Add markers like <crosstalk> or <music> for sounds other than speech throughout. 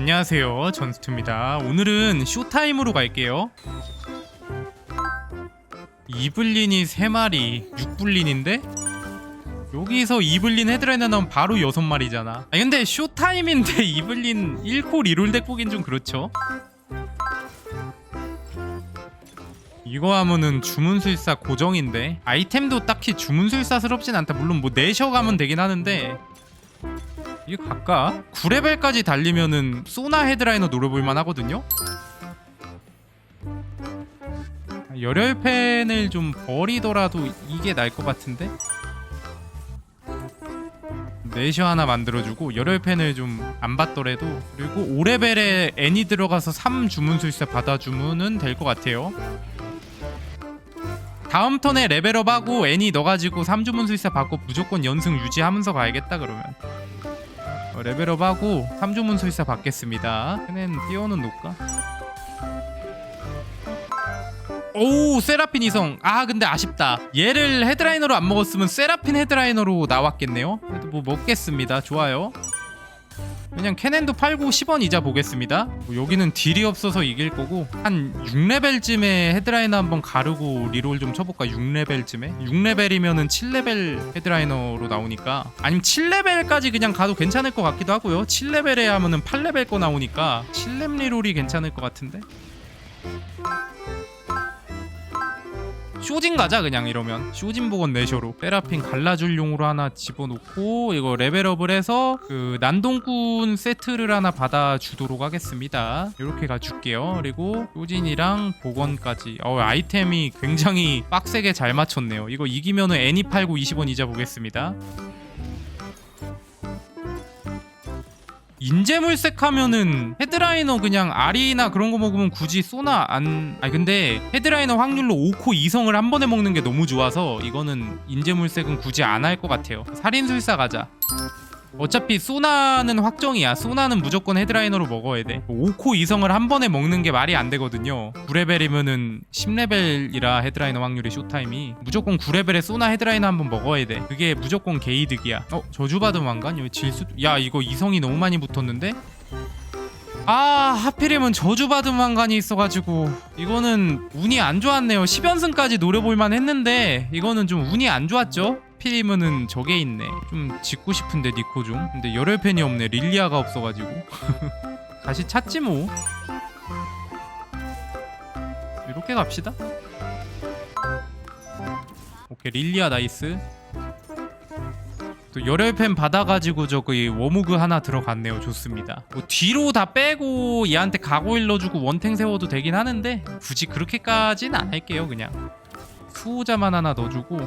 안녕하세요. 전스투입니다. 오늘은 쇼타임으로 갈게요. 이블린이 3마리 6블린인데? 여기서 이블린 헤드라이너 나오면 바로 6마리잖아. 아 근데 쇼타임인데 <laughs> 이블린 1코 리롤 덱 보긴 좀 그렇죠? 이거 하면은 주문술사 고정인데 아이템도 딱히 주문술사스럽진 않다. 물론 뭐 내셔 가면 되긴 하는데 이거 갈까? 9레벨까지 달리면은 소나 헤드라이너 노려볼만 하거든요? 열혈펜을 좀 버리더라도 이게 나을 것 같은데? 내셔 하나 만들어주고 열혈펜을 좀 안 받더라도 그리고 5레벨에 N이 들어가서 3 주문술사 받아주면은 될 것 같아요 다음 턴에 레벨업하고 N이 넣어가지고 3주문술사 받고 무조건 연승 유지하면서 가야겠다 그러면 어, 레벨업하고 3주 문술사 받겠습니다. 걔는 띄워는 놓을까? 오 세라핀 이성. 아 근데 아쉽다. 얘를 헤드라이너로 안 먹었으면 세라핀 헤드라이너로 나왔겠네요? 그래도 뭐 먹겠습니다. 좋아요 그냥 캐넨도 팔고 10원 이자 보겠습니다. 뭐 여기는 딜이 없어서 이길 거고 한 6레벨쯤에 헤드라이너 한번 가르고 리롤 좀 쳐볼까? 6레벨쯤에? 6레벨이면은 7레벨 헤드라이너로 나오니까 아니면 7레벨까지 그냥 가도 괜찮을 것 같기도 하고요. 7레벨에 하면은 8레벨 거 나오니까 7렙 리롤이 괜찮을 것 같은데 쇼진 가자 그냥 이러면. 쇼진 복원 내셔로. 세라핀 갈라줄 용으로 하나 집어놓고 이거 레벨업을 해서 그 난동꾼 세트를 하나 받아주도록 하겠습니다. 이렇게 가줄게요. 그리고 쇼진이랑 복원까지. 어 아이템이 굉장히 빡세게 잘 맞췄네요. 이거 이기면은 애니 팔고 20원 이자 보겠습니다 인재물색 하면은 헤드라이너 그냥 아리나 그런 거 먹으면 굳이 쏘나 안 아니 근데 헤드라이너 확률로 5코 2성을 한 번에 먹는 게 너무 좋아서 이거는 인재물색은 굳이 안 할 것 같아요. 살인술사 가자 어차피 소나는 확정이야. 소나는 무조건 헤드라이너로 먹어야 돼. 5코 2성을 한 번에 먹는 게 말이 안 되거든요. 9레벨이면은 10레벨이라 헤드라이너 확률이 쇼타임이. 무조건 9레벨에 소나 헤드라이너 한 번 먹어야 돼. 그게 무조건 게이득이야. 어 저주받은 왕관? 여기 질수 야 이거 2성이 너무 많이 붙었는데? 아 하필이면 저주받은 왕관이 있어가지고. 이거는 운이 안 좋았네요. 10연승까지 노려볼만 했는데 이거는 좀 운이 안 좋았죠 하필이면은 저게 있네. 좀 짓고 싶은데 니코 좀. 근데 열혈펜이 없네. 릴리아가 없어가지고. <laughs> 다시 찾지 뭐. 이렇게 갑시다. 오케이 릴리아 나이스. 또 열혈펜 받아가지고 저기 워무그 하나 들어갔네요. 좋습니다. 뭐 뒤로 다 빼고 얘한테 가고일 넣어주고 원탱 세워도 되긴 하는데 굳이 그렇게까지는 안 할게요 그냥. 수호자만 하나 넣어주고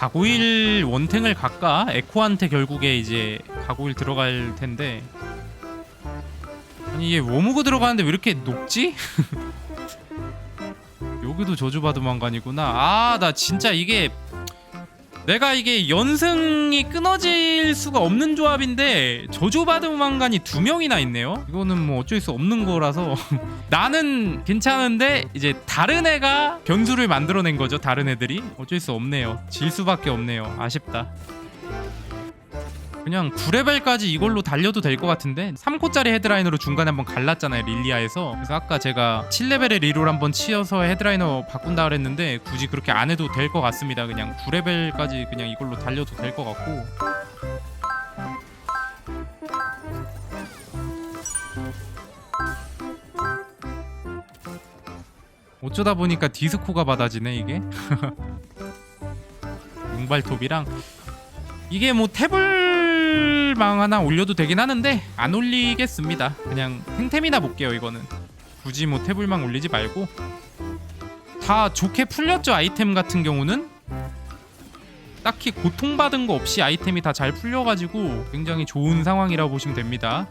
가고일 원탱을 갈까? 에코한테 결국에 이제 가고일 들어갈 텐데 아니 이게 워무그 들어가는데 왜 이렇게 높지? <laughs> 여기도 저주받은 왕관이구나 아 나 진짜 이게 내가 이게 연승이 끊어질 수가 없는 조합인데 저주받은 왕관이 두 명이나 있네요. 이거는 뭐 어쩔 수 없는 거라서. <laughs> 나는 괜찮은데 이제 다른 애가 변수를 만들어낸 거죠 다른 애들이. 어쩔 수 없네요. 질 수밖에 없네요. 아쉽다 그냥 9레벨까지 이걸로 달려도 될 것 같은데 3코짜리 헤드라이너로 중간에 한번 갈랐잖아요 릴리아에서. 그래서 아까 제가 7레벨의 리롤 한번 치어서 헤드라이너 바꾼다 그랬는데 굳이 그렇게 안 해도 될 것 같습니다. 그냥 9레벨까지 그냥 이걸로 달려도 될 것 같고. 어쩌다 보니까 디스코가 받아지네 이게. <laughs> 용발톱이랑. 이게 뭐태 블망 하나 올려도 되긴 하는데 안 올리겠습니다. 그냥 탱템이나 볼게요 이거는. 굳이 뭐 태블망 올리지 말고. 다 좋게 풀렸죠 아이템 같은 경우는? 딱히 고통받은 거 없이 아이템이 다 잘 풀려가지고 굉장히 좋은 상황이라고 보시면 됩니다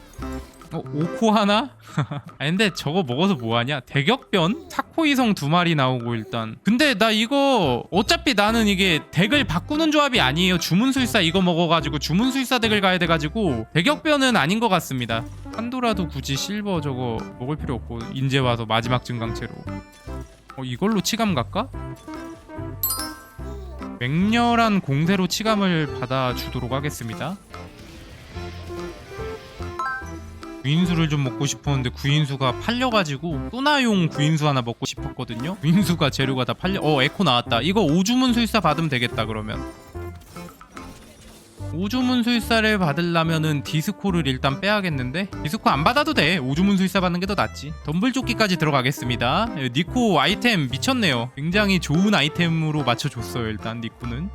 어, 5코 하나? <laughs> 아 근데 저거 먹어서 뭐하냐? 대격변? 사코 이성 두 마리 나오고 일단 근데 나 이거 어차피 나는 이게 덱을 바꾸는 조합이 아니에요 주문술사 이거 먹어가지고 주문술사 덱을 가야 돼가지고 대격변은 아닌 것 같습니다 판도라도 굳이 실버 저거 먹을 필요 없고 인제 와서 마지막 증강체로 어 이걸로 치감 갈까? 맹렬한 공세로 치감을 받아주도록 하겠습니다 구인수를 좀 먹고 싶었는데 구인수가 팔려가지고 소나용 구인수 하나 먹고 싶었거든요. 구인수가 재료가 다 팔려 어 에코 나왔다. 이거 오주문 술사 받으면 되겠다 그러면. 오주문 술사를 받으려면은 디스코를 일단 빼야겠는데? 디스코 안 받아도 돼. 오주문 술사 받는 게 더 낫지. 덤블조끼까지 들어가겠습니다. 예, 니코 아이템 미쳤네요. 굉장히 좋은 아이템으로 맞춰줬어요 일단 니코는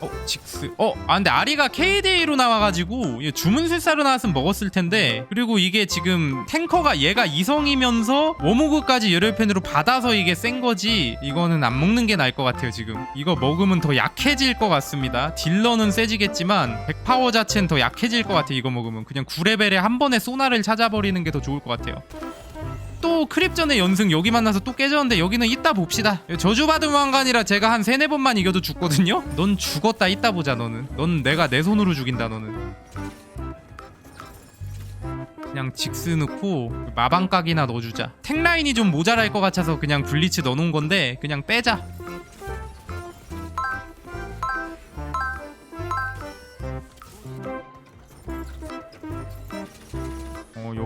어 직스. 어아 근데 아리가 KDA로 나와가지고 얘 주문 술사로 나왔으면 먹었을 텐데. 그리고 이게 지금 탱커가 얘가 이성이면서 워모그까지 열혈팬으로 받아서 이게 센 거지. 이거는 안 먹는 게 나을 것 같아요 지금. 이거 먹으면 더 약해질 것 같습니다. 딜러는 세지겠지만 100파워 자체는 더 약해질 것 같아 이거 먹으면. 그냥 9레벨에 한 번에 소나를 찾아버리는 게 더 좋을 것 같아요 또 크립전의 연승 여기 만나서 또 깨졌는데 여기는 이따 봅시다. 저주받은 왕관이라 제가 한 세네 번만 이겨도 죽거든요? 넌 죽었다 이따 보자 너는. 넌 내가 내 손으로 죽인다 너는. 그냥 직스 넣고 마방각이나 넣어주자. 탱라인이 좀 모자랄 것 같아서 그냥 블리츠 넣어놓은 건데 그냥 빼자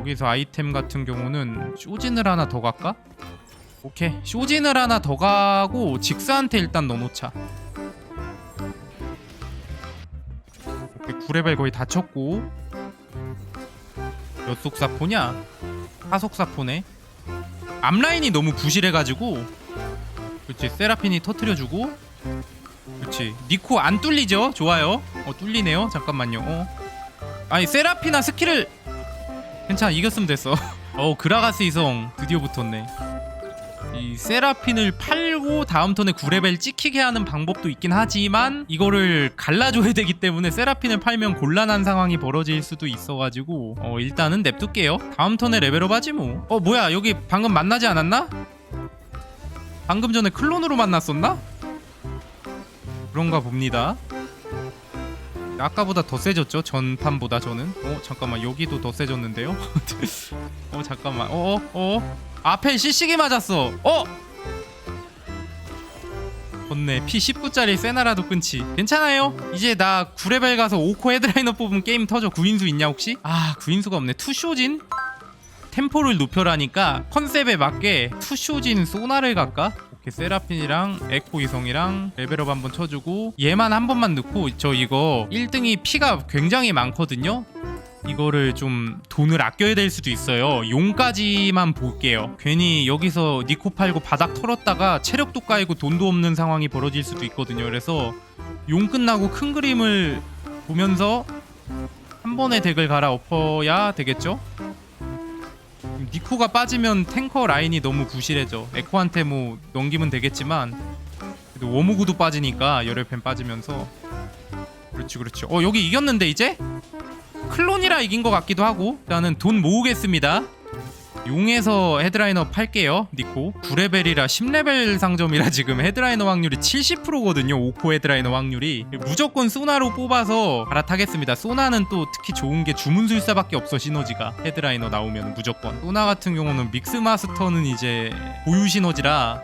여기서 아이템 같은 경우는 쇼진을 하나 더 갈까? 오케이. 쇼진을 하나 더 가고 직스한테 일단 넣어놓자. 9레벨 거의 다 쳤고. 몇 속사포냐? 하속사포네. 앞라인이 너무 부실해가지고. 그렇지 세라핀이 터트려주고. 그렇지 니코 안 뚫리죠? 좋아요. 어 뚫리네요. 잠깐만요. 어. 아니 세라피나 스킬을 괜찮아 이겼으면 됐어. <laughs> 어 그라가스 이성 드디어 붙었네. 이 세라핀을 팔고 다음 턴에 9레벨 찍히게 하는 방법도 있긴 하지만 이거를 갈라줘야 되기 때문에 세라핀을 팔면 곤란한 상황이 벌어질 수도 있어가지고 어 일단은 냅둘게요. 다음 턴에 레벨업 하지 뭐어 뭐야 여기 방금 만나지 않았나? 방금 전에 클론으로 만났었나? 그런가 봅니다 아까보다 더 세졌죠? 전판보다 저는? 어 잠깐만 여기도 더 세졌는데요? <laughs> 어 잠깐만. 어어 어, 앞에 시시게 맞았어. 어? 좋네. 피 19짜리 세나라도 끊지. 괜찮아요? 이제 나 9레벨 가서 5코 헤드라이너 뽑으면 게임 터져. 구인수 있냐 혹시? 아 구인수가 없네. 투쇼진? 템포를 높여라니까 컨셉에 맞게 투쇼진 소나를 갈까? 오케이 세라핀이랑 에코 이성이랑 레벨업 한번 쳐주고 얘만 한 번만 넣고 저 이거 1등이 피가 굉장히 많거든요. 이거를 좀 돈을 아껴야 될 수도 있어요. 용까지만 볼게요. 괜히 여기서 니코 팔고 바닥 털었다가 체력도 까이고 돈도 없는 상황이 벌어질 수도 있거든요. 그래서 용 끝나고 큰 그림을 보면서 한 번에 덱을 갈아엎어야 되겠죠 니코가 빠지면 탱커 라인이 너무 부실해져. 에코한테 뭐 넘기면 되겠지만 그래도 워무구도 빠지니까 열혈팬 빠지면서. 그렇지 그렇지. 어 여기 이겼는데 이제? 클론이라 이긴 것 같기도 하고 일단은 돈 모으겠습니다 용에서 헤드라이너 팔게요. 니코 9레벨이라 10레벨 상점이라 지금 헤드라이너 확률이 70%거든요. 5코 헤드라이너 확률이. 무조건 소나로 뽑아서 갈아타겠습니다. 소나는 또 특히 좋은 게 주문술사밖에 없어 시너지가. 헤드라이너 나오면 무조건. 소나 같은 경우는 믹스마스터는 이제 보유 시너지라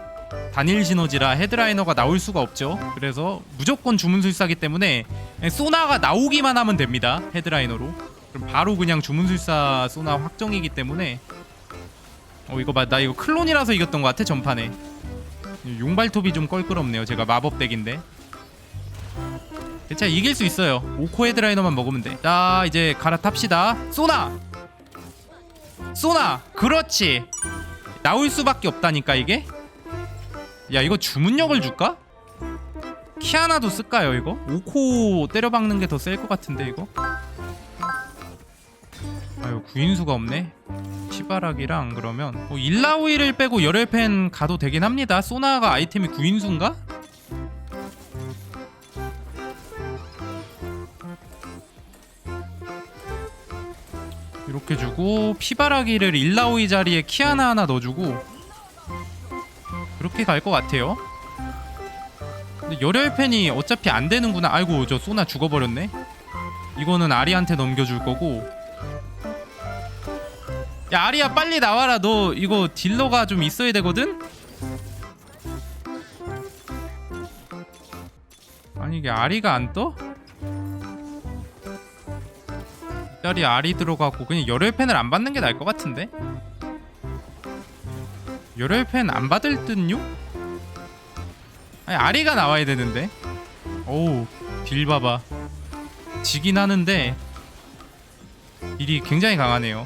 단일 시너지라 헤드라이너가 나올 수가 없죠. 그래서 무조건 주문술사기 때문에 소나가 나오기만 하면 됩니다. 헤드라이너로. 그럼 바로 그냥 주문술사 소나 확정이기 때문에 어 이거 봐. 나 이거 클론이라서 이겼던 것 같아 전판에. 용발톱이 좀 껄끄럽네요. 제가 마법 덱인데. 괜찮아 이길 수 있어요. 5코 헤드라이너만 먹으면 돼자 이제 갈아탑시다. 쏘나! 쏘나! 그렇지! 나올 수밖에 없다니까 이게? 야 이거 주문력을 줄까? 키아나도 쓸까요 이거? 5코 때려박는 게 더 셀 것 같은데 이거? 아유 구인수가 없네. 시바락이랑 그러면 뭐 일라우이를 빼고 열혈팬 가도 되긴 합니다. 소나가 아이템이 구인수인가? 이렇게 주고 피바라기를 일라우이 자리에 키아나 하나 넣어주고 그렇게 갈 것 같아요. 근데 열혈팬이 어차피 안 되는구나. 아이고 저 소나 죽어버렸네. 이거는 아리한테 넘겨줄 거고 야 아리야 빨리 나와라 너 이거 딜러가 좀 있어야 되거든? 아니 이게 아리가 안 떠? 뒷다리 알이 들어가고 그냥 열혈 펜을 안 받는 게 나을 것 같은데? 열혈 펜 안 받을 듯요? 아니 아리가 나와야 되는데 오우 딜 봐봐 지긴 하는데 딜이 굉장히 강하네요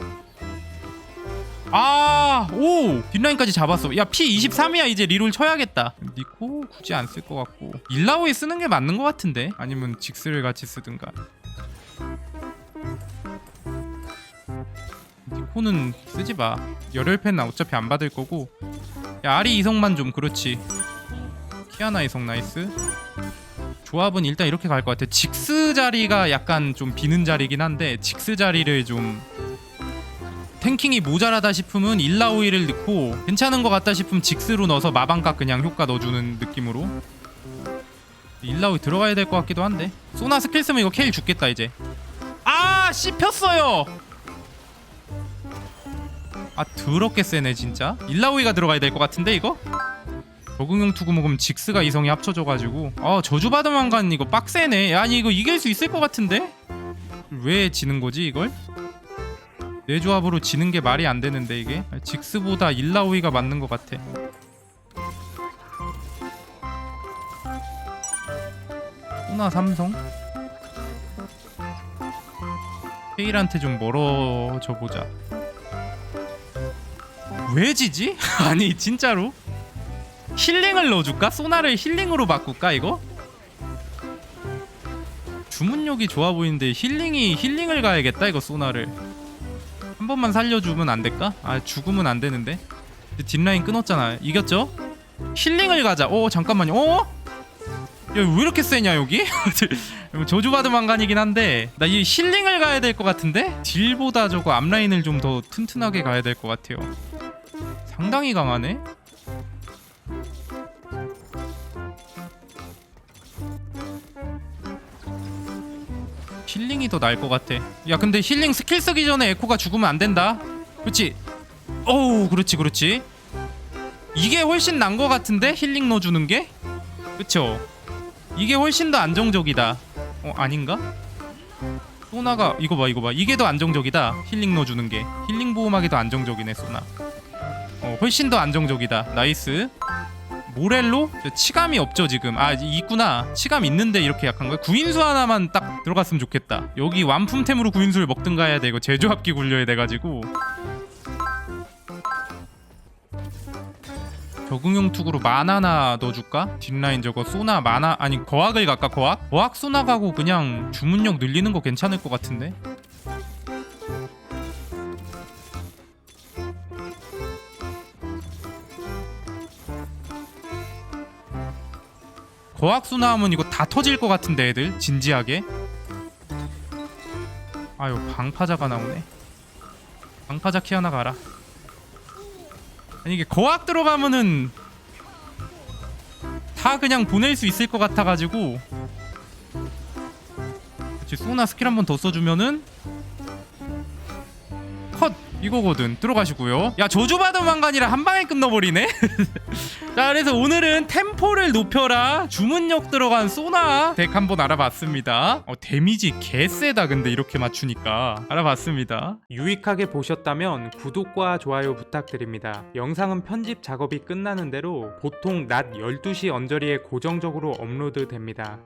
아! 오! 뒷라인까지 잡았어. 야 P23이야. 이제 리롤 쳐야겠다. 니코 굳이 안 쓸 것 같고. 일라오에 쓰는 게 맞는 것 같은데? 아니면 직스를 같이 쓰든가? 니코는 쓰지 마. 열혈펜 어차피 안 받을 거고. 야 아리 이성만 좀 그렇지. 키아나 이성 나이스. 조합은 일단 이렇게 갈 것 같아. 직스 자리가 약간 좀 비는 자리긴 한데 직스 자리를 좀 탱킹이 모자라다 싶으면 일라오이를 넣고 괜찮은 것 같다 싶으면 직스로 넣어서 마방각 그냥 효과 넣어주는 느낌으로. 일라오이 들어가야 될 것 같기도 한데. 소나 스킬 쓰면 이거 케일 죽겠다 이제. 아 씹혔어요! 아 더럽게 세네 진짜. 일라오이가 들어가야 될 것 같은데 이거? 적응형 투구 먹으면 직스가 이성이 합쳐져가지고. 아 저주받은 왕관 이거 빡세네. 아니 이거 이길 수 있을 것 같은데? 왜 지는 거지 이걸? 내 조합으로 지는 게 말이 안 되는데 이게 직스보다 일라오이가 맞는 것 같아 호나 삼성 케일한테 좀 멀어져 보자 왜 지지? <laughs> 아니 진짜로? 힐링을 넣어줄까? 소나를 힐링으로 바꿀까 이거? 주문력이 좋아 보이는데 힐링이 힐링을 가야겠다 이거 소나를 한 번만 살려주면 안 될까? 아 죽으면 안 되는데 뒷라인 끊었잖아 이겼죠? 힐링을 가자 어 잠깐만요 어? 야왜 이렇게 세냐 여기? <laughs> 저주받은 왕관이긴 한데 나 이 힐링을 가야 될 것 같은데? 딜보다 저거 앞라인을 좀 더 튼튼하게 가야 될 것 같아요 상당히 강하네? 힐링이 더 나을 것 같아. 야 근데 힐링 스킬 쓰기 전에 에코가 죽으면 안 된다. 그렇지. 어우 그렇지 그렇지. 이게 훨씬 난 것 같은데 힐링 넣어주는 게? 그쵸? 이게 훨씬 더 안정적이다. 어 아닌가? 소나가 이거 봐 이거 봐 이게 더 안정적이다. 힐링 넣어주는 게 힐링 보호막이 더 안정적이네 소나. 어 훨씬 더 안정적이다. 나이스. 모렐로? 저 치감이 없죠 지금. 아 있구나. 치감 있는데 이렇게 약한 거야? 구인수 하나만 딱 들어갔으면 좋겠다. 여기 완품템으로 구인수를 먹든가 해야 돼 이거. 제조합기 굴려야 돼가지고. 적응용 투구로 만화나 넣어줄까? 뒷라인 저거 소나 만화 아니 거학을 갈까 거학? 거학 소나 가고 그냥 주문력 늘리는 거 괜찮을 것 같은데 거학수 나오면 이거 다 터질 것 같은데 애들. 진지하게. 아유 방파자가 나오네. 방파자 키 하나 가라. 아니 이게 거학 들어가면은 다 그냥 보낼 수 있을 것 같아가지고. 그치 소나 스킬 한 번 더 써주면은 컷! 이거거든. 들어가시고요. 야 저주받은 왕관이라 한 방에 끝나버리네 <laughs> 자 그래서 오늘은 템포를 높여라 주문력 들어간 소나 덱 한번 알아봤습니다 어 데미지 개세다 근데 이렇게 맞추니까 알아봤습니다 유익하게 보셨다면 구독과 좋아요 부탁드립니다. 영상은 편집 작업이 끝나는 대로 보통 낮 12시 언저리에 고정적으로 업로드 됩니다.